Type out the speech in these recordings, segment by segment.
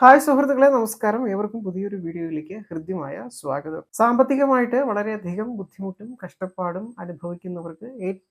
Hi സുഹൃത്തുക്കളെ നമസ്കാരം. ഏവർക്കും പുതിയൊരു വീഡിയോയിലേക്ക് ഹൃദ്യമായ സ്വാഗതം. സാമ്പത്തികമായിട്ട് വളരെയധികം ബുദ്ധിമുട്ടും കഷ്ടപ്പാടും അനുഭവിക്കുന്നവർക്ക് ഏറ്റവും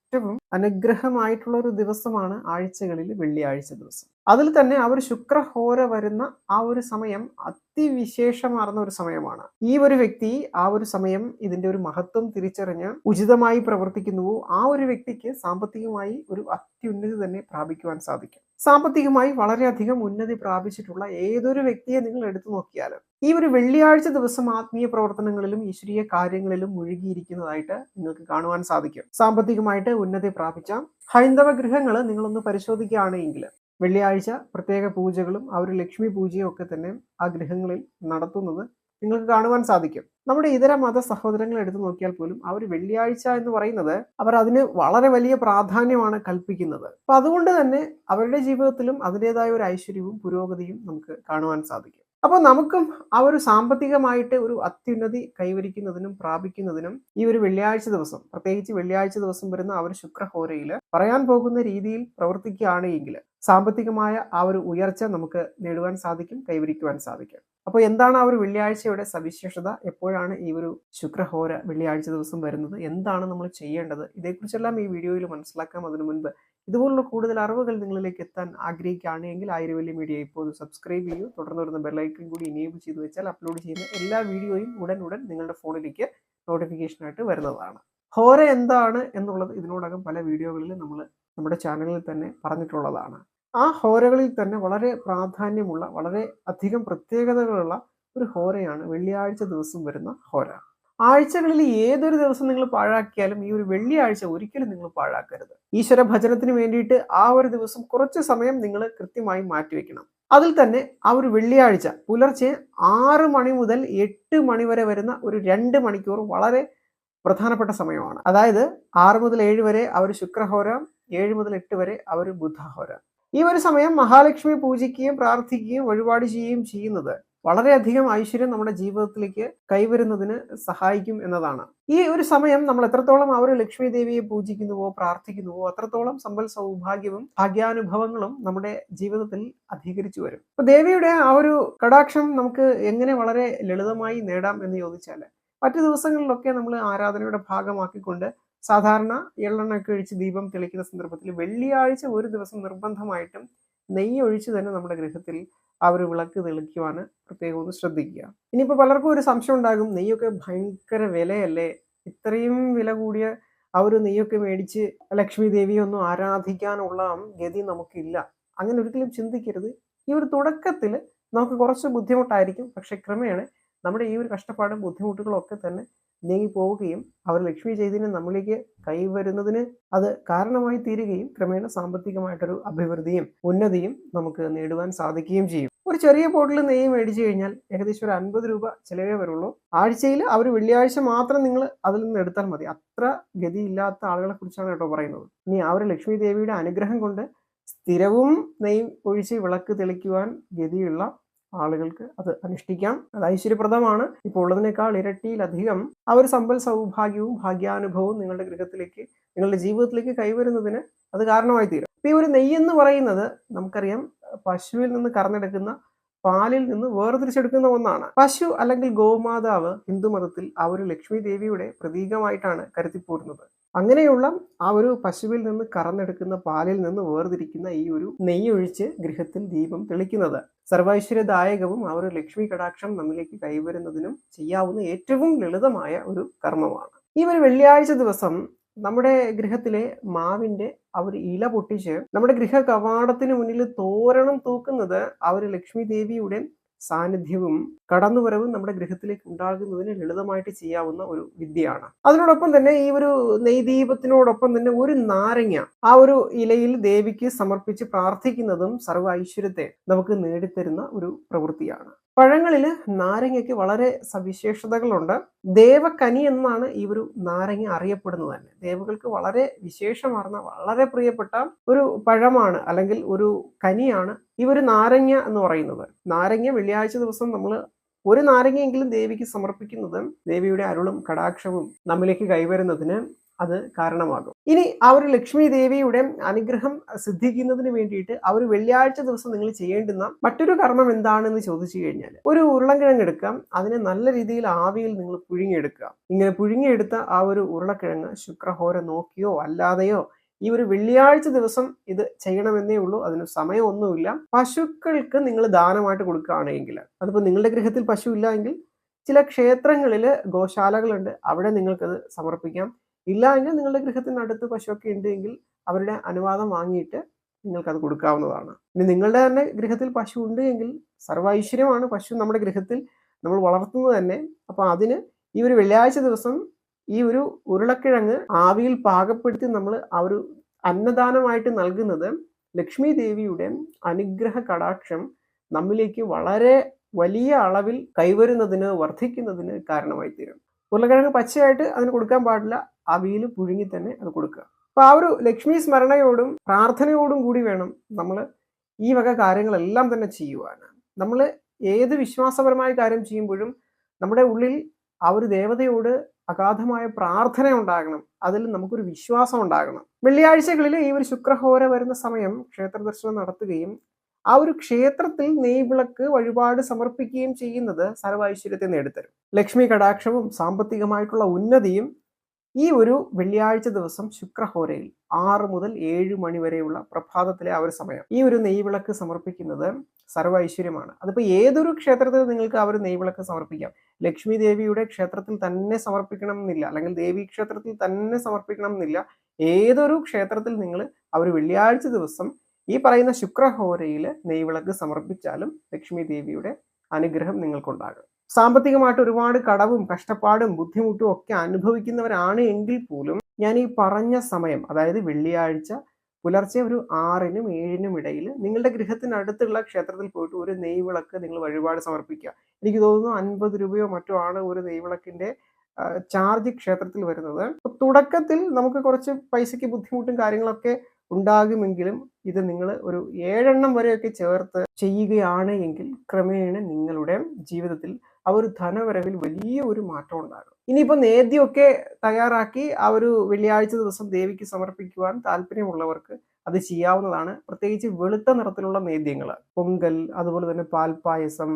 അനുഗ്രഹമായിട്ടുള്ള ഒരു ദിവസമാണ് ആഴ്ചകളിൽ വെള്ളിയാഴ്ച ദിവസം. അതിൽ തന്നെ അവർ ശുക്രഹോര വരുന്ന ആ ഒരു സമയം അതിവിശേഷമാർന്ന ഒരു സമയമാണ്. ഈ ഒരു വ്യക്തി ആ ഒരു സമയം ഇതിന്റെ ഒരു മഹത്വം തിരിച്ചറിഞ്ഞ് ഉചിതമായി പ്രവർത്തിക്കുന്നുവോ ആ ഒരു വ്യക്തിക്ക് സാമ്പത്തികമായി ഒരു അത്യുന്നതി തന്നെ പ്രാപിക്കുവാൻ സാധിക്കും. സാമ്പത്തികമായി വളരെയധികം ഉന്നതി പ്രാപിച്ചിട്ടുള്ള ഏതൊരു വ്യക്തിയെ നിങ്ങൾ എടുത്തു നോക്കിയാലും ഈ ഒരു വെള്ളിയാഴ്ച ദിവസം ആത്മീയ പ്രവർത്തനങ്ങളിലും ഈശ്വരീയ കാര്യങ്ങളിലും മുഴുകിയിരിക്കുന്നതായിട്ട് നിങ്ങൾക്ക് കാണുവാൻ സാധിക്കും. സാമ്പത്തികമായിട്ട് ഉന്നതി പ്രാപിച്ച ഹൈന്ദവ ഗൃഹങ്ങൾ നിങ്ങളൊന്ന് പരിശോധിക്കുകയാണെങ്കിൽ വെള്ളിയാഴ്ച പ്രത്യേക പൂജകളും ആ ഒരു ലക്ഷ്മി പൂജയും ഒക്കെ തന്നെ ആ ഗൃഹങ്ങളിൽ നടത്തുന്നത് നിങ്ങൾക്ക് കാണുവാൻ സാധിക്കും. നമ്മുടെ ഇതര മത സഹോദരങ്ങൾ എടുത്തു നോക്കിയാൽ പോലും ആ ഒരു വെള്ളിയാഴ്ച എന്ന് പറയുന്നത് അവർ അതിന് വളരെ വലിയ പ്രാധാന്യമാണ് കൽപ്പിക്കുന്നത്. അപ്പൊ അതുകൊണ്ട് തന്നെ അവരുടെ ജീവിതത്തിലും അതിന്റെതായ ഒരു ഐശ്വര്യവും പുരോഗതിയും നമുക്ക് കാണുവാൻ സാധിക്കും. അപ്പോൾ നമുക്കും ആ ഒരു സാമ്പത്തികമായിട്ട് ഒരു അത്യുന്നതി കൈവരിക്കുന്നതിനും പ്രാപിക്കുന്നതിനും ഈ ഒരു വെള്ളിയാഴ്ച ദിവസം പ്രത്യേകിച്ച് വെള്ളിയാഴ്ച ദിവസം വരുന്ന ആ ഒരു ശുക്രഹോരയിൽ പറയാൻ പോകുന്ന രീതിയിൽ പ്രവർത്തിക്കുകയാണ് എങ്കിൽ സാമ്പത്തികമായ ആ ഒരു ഉയർച്ച നമുക്ക് നേടുവാൻ സാധിക്കും കൈവരിക്കുവാൻ സാധിക്കും. അപ്പോൾ എന്താണ് ആ ഒരു വെള്ളിയാഴ്ചയുടെ സവിശേഷത? എപ്പോഴാണ് ഈ ഒരു ശുക്രഹോര വെള്ളിയാഴ്ച ദിവസം വരുന്നത്? എന്താണ് നമ്മൾ ചെയ്യേണ്ടത്? ഇതേക്കുറിച്ചെല്ലാം ഈ വീഡിയോയിൽ മനസ്സിലാക്കാം. അതിനു മുൻപ് ഇതുപോലുള്ള കൂടുതൽ അറിവുകൾ നിങ്ങളിലേക്ക് എത്താൻ ആഗ്രഹിക്കുകയാണെങ്കിൽ ആയിരവല്ലി മീഡിയ ഇപ്പോൾ സബ്സ്ക്രൈബ് ചെയ്യൂ. തുടർന്ന് വരുന്ന ബെല്ലൈക്കൺ കൂടി ഇനേബിൾ ചെയ്ത് വെച്ചാൽ അപ്ലോഡ് ചെയ്യുന്ന എല്ലാ വീഡിയോയും ഉടൻ ഉടൻ നിങ്ങളുടെ ഫോണിലേക്ക് നോട്ടിഫിക്കേഷനായിട്ട് വരുന്നതാണ്. ഹോര എന്താണ് എന്നുള്ളത് ഇതിനോടകം പല വീഡിയോകളിൽ നമ്മൾ നമ്മുടെ ചാനലിൽ തന്നെ പറഞ്ഞിട്ടുള്ളതാണ്. ആ ഹോരകളിൽ തന്നെ വളരെ പ്രാധാന്യമുള്ള വളരെ അധികം പ്രത്യേകതകളുള്ള ഒരു ഹോരയാണ് വെള്ളിയാഴ്ച ദിവസം വരുന്ന ഹോര. ആഴ്ചകളിൽ ഏതൊരു ദിവസം നിങ്ങൾ പാഴാക്കിയാലും ഈ ഒരു വെള്ളിയാഴ്ച ഒരിക്കലും നിങ്ങൾ പാഴാക്കരുത്. ഈശ്വര ഭജനത്തിന് വേണ്ടിയിട്ട് ആ ഒരു ദിവസം കുറച്ച് സമയം നിങ്ങൾ കൃത്യമായി മാറ്റിവെക്കണം അതിൽ തന്നെ ആ ഒരു വെള്ളിയാഴ്ച പുലർച്ചെ ആറ് മണി മുതൽ എട്ട് മണി വരെ വരുന്ന ഒരു രണ്ട് മണിക്കൂർ വളരെ പ്രധാനപ്പെട്ട സമയമാണ്. അതായത് ആറ് മുതൽ ഏഴ് വരെ ആ ഒരു ശുക്രഹോര ഏഴ് മുതൽ എട്ട് വരെ ആ ഒരു ബുധഹോര. ഈ ഒരു സമയം മഹാലക്ഷ്മി പൂജിക്കുകയും പ്രാർത്ഥിക്കുകയും വഴിപാട് ചെയ്യുകയും ചെയ്യുന്നത് വളരെയധികം ഐശ്വര്യം നമ്മുടെ ജീവിതത്തിലേക്ക് കൈവരുന്നതിന് സഹായിക്കും എന്നതാണ്. ഈ ഒരു സമയം നമ്മൾ എത്രത്തോളം ആ ഒരു ലക്ഷ്മി ദേവിയെ പൂജിക്കുന്നുവോ പ്രാർത്ഥിക്കുന്നുവോ അത്രത്തോളം സമ്പൽ സൗഭാഗ്യവും ഭാഗ്യാനുഭവങ്ങളും നമ്മുടെ ജീവിതത്തിൽ അധികരിച്ചു വരും. അപ്പൊ ദേവിയുടെ ആ ഒരു കടാക്ഷം നമുക്ക് എങ്ങനെ വളരെ ലളിതമായി നേടാം എന്ന് ചോദിച്ചാൽ മറ്റു ദിവസങ്ങളിലൊക്കെ നമ്മൾ ആരാധനയുടെ ഭാഗമാക്കിക്കൊണ്ട് സാധാരണ എള്ളെണ്ണ ഒഴിച്ച് ദീപം തെളിക്കുന്ന സന്ദർഭത്തിൽ വെള്ളിയാഴ്ച ഒരു ദിവസം നിർബന്ധമായിട്ടും നെയ്യ് ഒഴിച്ച് തന്നെ നമ്മുടെ ഗൃഹത്തിൽ ആ ഒരു വിളക്ക് തെളിക്കുവാൻ പ്രത്യേകം ഒന്ന് ശ്രദ്ധിക്കുക. ഇനിയിപ്പോൾ പലർക്കും ഒരു സംശയം ഉണ്ടാകും നെയ്യൊക്കെ ഭയങ്കര വിലയല്ലേ? ഇത്രയും വില കൂടിയ ആ ഒരു നെയ്യൊക്കെ മേടിച്ച് ലക്ഷ്മി ദേവിയെ ഒന്നും ആരാധിക്കാനുള്ള ഗതി നമുക്കില്ല. അങ്ങനെ ഒരിക്കലും ചിന്തിക്കരുത്. ഈ ഒരു തുടക്കത്തിൽ നമുക്ക് കുറച്ച് ബുദ്ധിമുട്ടായിരിക്കും പക്ഷെ ക്രമേണ നമ്മുടെ ഈ ഒരു കഷ്ടപ്പാടും ബുദ്ധിമുട്ടുകളും ഒക്കെ തന്നെ നീങ്ങി പോവുകയും അവർ ലക്ഷ്മി ചൈതന്യം നമ്മളിലേക്ക് കൈവരുന്നതിന് അത് കാരണമായി തീരുകയും ക്രമേണ സാമ്പത്തികമായിട്ടൊരു അഭിവൃദ്ധിയും ഉന്നതിയും നമുക്ക് നേടുവാൻ സാധിക്കുകയും ചെയ്യും. ഒരു ചെറിയ ബോട്ടിൽ നെയ്യ് മേടിച്ചു കഴിഞ്ഞാൽ ഏകദേശം ഒരു അൻപത് രൂപ ചിലവേ വരുള്ളൂ. ആഴ്ചയിൽ അവർ വെള്ളിയാഴ്ച മാത്രം നിങ്ങൾ അതിൽ നിന്ന് എടുത്താൽ മതി. അത്ര ഗതിയില്ലാത്ത ആളുകളെ കുറിച്ചാണ് കേട്ടോ പറയുന്നത്. ഇനി ആ ഒരു ലക്ഷ്മി ദേവിയുടെ അനുഗ്രഹം കൊണ്ട് സ്ഥിരവും നെയ്യ് ഒഴിച്ച് വിളക്ക് തെളിക്കുവാൻ ഗതിയുള്ള ആളുകൾക്ക് അത് അനുഷ്ഠിക്കാം. അത് ഐശ്വര്യപ്രദമാണ്. ഇപ്പോൾ ഉള്ളതിനേക്കാൾ ഇരട്ടിയിലധികം ആ ഒരു സമ്പൽ സൗഭാഗ്യവും ഭാഗ്യാനുഭവവും നിങ്ങളുടെ ഗൃഹത്തിലേക്ക് നിങ്ങളുടെ ജീവിതത്തിലേക്ക് കൈവരുന്നതിന് അത് കാരണമായി തീരും ഇപ്പൊ ഈ ഒരു നെയ്യെന്ന് പറയുന്നത് നമുക്കറിയാം പശുവിൽ നിന്ന് കറന്നെടുക്കുന്ന പാലിൽ നിന്ന് വേർതിരിച്ചെടുക്കുന്ന ഒന്നാണ്. പശു അല്ലെങ്കിൽ ഗോമാതാവ് ഹിന്ദുമതത്തിൽ ആ ഒരു ലക്ഷ്മി ദേവിയുടെ പ്രതീകമായിട്ടാണ് കരുതിപ്പോരുന്നത്. അങ്ങനെയുള്ള ആ ഒരു പശുവിൽ നിന്ന് കറന്നെടുക്കുന്ന പാലിൽ നിന്ന് വേർതിരിക്കുന്ന ഈ ഒരു നെയ്യൊഴിച്ച് ഗൃഹത്തിൽ ദീപം തെളിക്കുന്നത്. സർവൈശ്വര്യദായകവും ആ ഒരു ലക്ഷ്മി കടാക്ഷം നമ്മിലേക്ക് കൈവരുന്നതിനും ചെയ്യാവുന്ന ഏറ്റവും ലളിതമായ ഒരു കർമ്മമാണ്. ഈ ഒരു വെള്ളിയാഴ്ച ദിവസം നമ്മുടെ ഗൃഹത്തിലെ മാവിന്റെ ആ ഒരു ഇല പൊട്ടിച്ച് നമ്മുടെ ഗൃഹ കവാടത്തിന് മുന്നിൽ തോരണം തൂക്കുന്നത് ആ ഒരു ലക്ഷ്മി ദേവിയുടെ സാന്നിധ്യവും കടന്നുവരവും നമ്മുടെ ഗൃഹത്തിലേക്ക് ഉണ്ടാകുന്നതിന് ലളിതമായിട്ട് ചെയ്യാവുന്ന ഒരു വിദ്യയാണ്. അതിനോടൊപ്പം തന്നെ ഈ ഒരു നെയ്ദീപത്തിനോടൊപ്പം തന്നെ ഒരു നാരങ്ങ ആ ഒരു ഇലയിൽ ദേവിക്ക് സമർപ്പിച്ച് പ്രാർത്ഥിക്കുന്നതും സർവ ഐശ്വര്യത്തെ നമുക്ക് നേടിത്തരുന്ന ഒരു പ്രവൃത്തിയാണ്. പഴങ്ങളിൽ നാരങ്ങയ്ക്ക് വളരെ സവിശേഷതകളുണ്ട്. ദേവക്കനി എന്നാണ് ഈ ഒരു നാരങ്ങ അറിയപ്പെടുന്നത് തന്നെ. ദേവകൾക്ക് വളരെ വിശേഷമാർന്ന വളരെ പ്രിയപ്പെട്ട ഒരു പഴമാണ് അല്ലെങ്കിൽ ഒരു കനിയാണ് ഈ ഒരു നാരങ്ങ എന്ന് പറയുന്നത്. നാരങ്ങ വെള്ളിയാഴ്ച ദിവസം നമ്മൾ ഒരു നാരങ്ങയെങ്കിലും ദേവിക്ക് സമർപ്പിക്കുന്നത് ദേവിയുടെ അരുളും കടാക്ഷവും നമ്മിലേക്ക് കൈവരുന്നതിന് അത് കാരണമാകും. ഇനി ആ ഒരു ലക്ഷ്മി ദേവിയുടെ അനുഗ്രഹം സിദ്ധിക്കുന്നതിന് വേണ്ടിയിട്ട് ആ ഒരു വെള്ളിയാഴ്ച ദിവസം നിങ്ങൾ ചെയ്യേണ്ടുന്ന മറ്റൊരു കർമ്മം എന്താണെന്ന് ചോദിച്ചു കഴിഞ്ഞാൽ ഒരു ഉരുളക്കിഴങ്ങ് എടുക്കാം. അതിനെ നല്ല രീതിയിൽ ആവിയിൽ നിങ്ങൾ പുഴുങ്ങിയെടുക്കുക. ഇങ്ങനെ പുഴുങ്ങിയെടുത്ത ആ ഒരു ഉരുളക്കിഴങ്ങ് ശുക്രഹോര നോക്കിയോ അല്ലാതെയോ ഈ ഒരു വെള്ളിയാഴ്ച ദിവസം ഇത് ചെയ്യണമെന്നേ ഉള്ളൂ. അതിന് സമയമൊന്നുമില്ല. പശുക്കൾക്ക് നിങ്ങൾ ദാനമായിട്ട് കൊടുക്കുകയാണെങ്കിൽ അതിപ്പോൾ നിങ്ങളുടെ ഗൃഹത്തിൽ പശു ഇല്ല എങ്കിൽ ചില ക്ഷേത്രങ്ങളിൽ ഗോശാലകളുണ്ട്. അവിടെ നിങ്ങൾക്കത് സമർപ്പിക്കാം. ഇല്ല എങ്കിൽ നിങ്ങളുടെ ഗൃഹത്തിനടുത്ത് പശുവൊക്കെ ഉണ്ടെങ്കിൽ അവരുടെ അനുവാദം വാങ്ങിയിട്ട് നിങ്ങൾക്കത് കൊടുക്കാവുന്നതാണ്. ഇനി നിങ്ങളുടെ തന്നെ ഗൃഹത്തിൽ പശു ഉണ്ട് എങ്കിൽ സർവൈശ്വര്യമാണ് പശു നമ്മുടെ ഗൃഹത്തിൽ നമ്മൾ വളർത്തുന്നത് തന്നെ. അപ്പോൾ അതിന് ഈ ഒരു വെള്ളിയാഴ്ച ദിവസം ഈ ഒരു ഉരുളക്കിഴങ്ങ് ആവിയിൽ പാകപ്പെടുത്തി നമ്മൾ ആ ഒരു അന്നദാനമായിട്ട് നൽകുന്നത് ലക്ഷ്മി ദേവിയുടെ അനുഗ്രഹ കടാക്ഷം നമ്മിലേക്ക് വളരെ വലിയ അളവിൽ കൈവരുന്നതിന് വർദ്ധിക്കുന്നതിന് കാരണമായി തീരും ഉരുളക്കിഴങ്ങ് പച്ചയായിട്ട് അതിന് കൊടുക്കാൻ പാടില്ല. അവിയിൽ പുഴുങ്ങി തന്നെ അത് കൊടുക്കുക. അപ്പോൾ ആ ഒരു ലക്ഷ്മി സ്മരണയോടും പ്രാർത്ഥനയോടും കൂടി വേണം നമ്മൾ ഈ വക കാര്യങ്ങളെല്ലാം തന്നെ ചെയ്യുവാനാണ് നമ്മൾ ഏത് വിശ്വാസപരമായ കാര്യം ചെയ്യുമ്പോഴും നമ്മുടെ ഉള്ളിൽ ആ ഒരു ദേവതയോട് അഗാധമായ പ്രാർത്ഥന ഉണ്ടാകണം. അതിൽ നമുക്കൊരു വിശ്വാസം ഉണ്ടാകണം. വെള്ളിയാഴ്ചകളിൽ ഈ ഒരു ശുക്രഹോര വരുന്ന സമയം ക്ഷേത്ര ദർശനം നടത്തുകയും ആ ഒരു ക്ഷേത്രത്തിൽ നെയ്വിളക്ക് വഴിപാട് സമർപ്പിക്കുകയും ചെയ്യുന്നത് സർവ ഐശ്വര്യത്തെ നേടിത്തരും. ലക്ഷ്മി കടാക്ഷവും സാമ്പത്തികമായിട്ടുള്ള ഉന്നതിയും ഈ ഒരു വെള്ളിയാഴ്ച ദിവസം ശുക്രഹോരയിൽ ആറ് മുതൽ ഏഴ് മണി വരെയുള്ള പ്രഭാതത്തിലെ ആ ഒരു സമയം. ഈ ഒരു നെയ്വിളക്ക് സമർപ്പിക്കുന്നത് സർവൈശ്വര്യമാണ് അതിപ്പോൾ ഏതൊരു ക്ഷേത്രത്തിൽ നിങ്ങൾക്ക് ആ ഒരു നെയ്വിളക്ക് സമർപ്പിക്കാം. ലക്ഷ്മി ദേവിയുടെ ക്ഷേത്രത്തിൽ തന്നെ സമർപ്പിക്കണം എന്നില്ല അല്ലെങ്കിൽ ദേവി ക്ഷേത്രത്തിൽ തന്നെ സമർപ്പിക്കണം എന്നില്ല ഏതൊരു ക്ഷേത്രത്തിൽ നിങ്ങൾ ആ ഒരു വെള്ളിയാഴ്ച ദിവസം ഈ പറയുന്ന ശുക്രഹോരയിൽ നെയ്വിളക്ക് സമർപ്പിച്ചാലും ലക്ഷ്മി ദേവിയുടെ അനുഗ്രഹം നിങ്ങൾക്കുണ്ടാകും. സാമ്പത്തികമായിട്ട് ഒരുപാട് കടവും കഷ്ടപ്പാടും ബുദ്ധിമുട്ടും ഒക്കെ അനുഭവിക്കുന്നവരാണ് എങ്കിൽ പോലും ഞാൻ ഈ പറഞ്ഞ സമയം അതായത് വെള്ളിയാഴ്ച പുലർച്ചെ ഒരു ആറിനും ഏഴിനും ഇടയിൽ നിങ്ങളുടെ ഗൃഹത്തിനടുത്തുള്ള ക്ഷേത്രത്തിൽ പോയിട്ട് ഒരു നെയ്വിളക്ക് നിങ്ങൾ വഴിപാട് സമർപ്പിക്കുക. എനിക്ക് തോന്നുന്നു അൻപത് രൂപയോ മറ്റോ ആണ് ഒരു നെയ്വിളക്കിന്റെ ചാർജ് ക്ഷേത്രത്തിൽ വരുന്നത്. തുടക്കത്തിൽ നമുക്ക് കുറച്ച് പൈസയ്ക്ക് ബുദ്ധിമുട്ടും കാര്യങ്ങളൊക്കെ ഉണ്ടാകുമെങ്കിലും ഇത് നിങ്ങൾ ഒരു ഏഴെണ്ണം വരെയൊക്കെ ചേർത്ത് ചെയ്യുകയാണ് എങ്കിൽ ക്രമേണ നിങ്ങളുടെ ജീവിതത്തിൽ ആ ഒരു ധനവരവിൽ വലിയ ഒരു മാറ്റം ഉണ്ടാകും. ഇനിയിപ്പോൾ നേദ്യമൊക്കെ തയ്യാറാക്കി ആ ഒരു വെള്ളിയാഴ്ച ദിവസം ദേവിക്ക് സമർപ്പിക്കുവാൻ താല്പര്യമുള്ളവർക്ക് അത് ചെയ്യാവുന്നതാണ്. പ്രത്യേകിച്ച് വെളുത്ത നിറത്തിലുള്ള നേദ്യങ്ങൾ പൊങ്കൽ അതുപോലെ തന്നെ പാൽപ്പായസം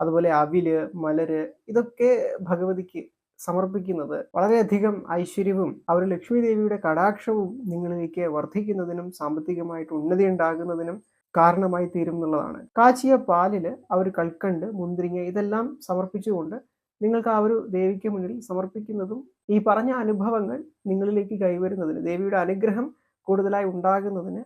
അതുപോലെ അവിൽ മലര് ഇതൊക്കെ ഭഗവതിക്ക് സമർപ്പിക്കുന്നത് വളരെയധികം ഐശ്വര്യവും അവർ ലക്ഷ്മി ദേവിയുടെ കടാക്ഷവും നിങ്ങളിലേക്ക് വർദ്ധിക്കുന്നതിനും സാമ്പത്തികമായിട്ട് ഉന്നതി ഉണ്ടാകുന്നതിനും കാരണമായി തീരും എന്നുള്ളതാണ്. കാച്ചിയ പാലിൽ അവർ കൽക്കണ്ട് മുന്തിരിങ്ങ ഇതെല്ലാം സമർപ്പിച്ചുകൊണ്ട് നിങ്ങൾക്ക് ആ ഒരു ദേവിക്ക് മുന്നിൽ സമർപ്പിക്കുന്നതും ഈ പറഞ്ഞ അനുഭവങ്ങൾ നിങ്ങളിലേക്ക് കൈവരുന്നതിന് ദേവിയുടെ അനുഗ്രഹം കൂടുതലായി ഉണ്ടാകുന്നതിന്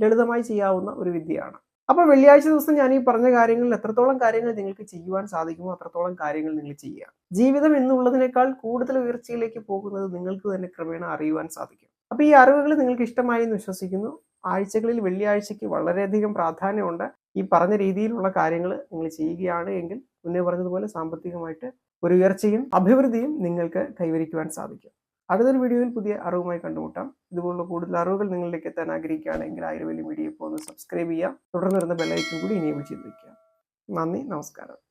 ലളിതമായി ചെയ്യാവുന്ന ഒരു വിദ്യയാണ്. അപ്പോൾ വെള്ളിയാഴ്ച ദിവസം ഞാൻ ഈ പറഞ്ഞ കാര്യങ്ങളിൽ എത്രത്തോളം കാര്യങ്ങൾ നിങ്ങൾക്ക് ചെയ്യുവാൻ സാധിക്കുമോ അത്രത്തോളം കാര്യങ്ങൾ നിങ്ങൾ ചെയ്യുക. ജീവിതം എന്നുള്ളതിനേക്കാൾ കൂടുതൽ ഉയർച്ചയിലേക്ക് പോകുന്നത് നിങ്ങൾക്ക് തന്നെ ക്രമേണ അറിയുവാൻ സാധിക്കും. അപ്പോൾ ഈ അറിവുകൾ നിങ്ങൾക്ക് ഇഷ്ടമായി എന്ന് വിശ്വസിക്കുന്നു. ആഴ്ചകളിൽ വെള്ളിയാഴ്ചയ്ക്ക് വളരെയധികം പ്രാധാന്യമുണ്ട്. ഈ പറഞ്ഞ രീതിയിലുള്ള കാര്യങ്ങൾ നിങ്ങൾ ചെയ്യുകയാണ് എങ്കിൽ മുന്നേ പറഞ്ഞതുപോലെ സാമ്പത്തികമായിട്ട് ഒരു ഉയർച്ചയും അഭിവൃദ്ധിയും നിങ്ങൾക്ക് കൈവരിക്കുവാൻ സാധിക്കും. അടുത്തൊരു വീഡിയോയിൽ പുതിയ അറിവുമായി കണ്ടുമുട്ടാം. ഇതുപോലുള്ള കൂടുതൽ അറിവുകൾ നിങ്ങളിലേക്ക് എത്താൻ ആഗ്രഹിക്കുകയാണെങ്കിൽ ആയുർവേദ ഇപ്പോൾ ഒന്ന് സബ്സ്ക്രൈബ് ചെയ്യാം തുടർന്ന് വരുന്ന ബെല്ലൈക്കൻ കൂടി എനേബിൾ ചെയ്ത് വയ്ക്കുക നന്ദി നമസ്കാരം.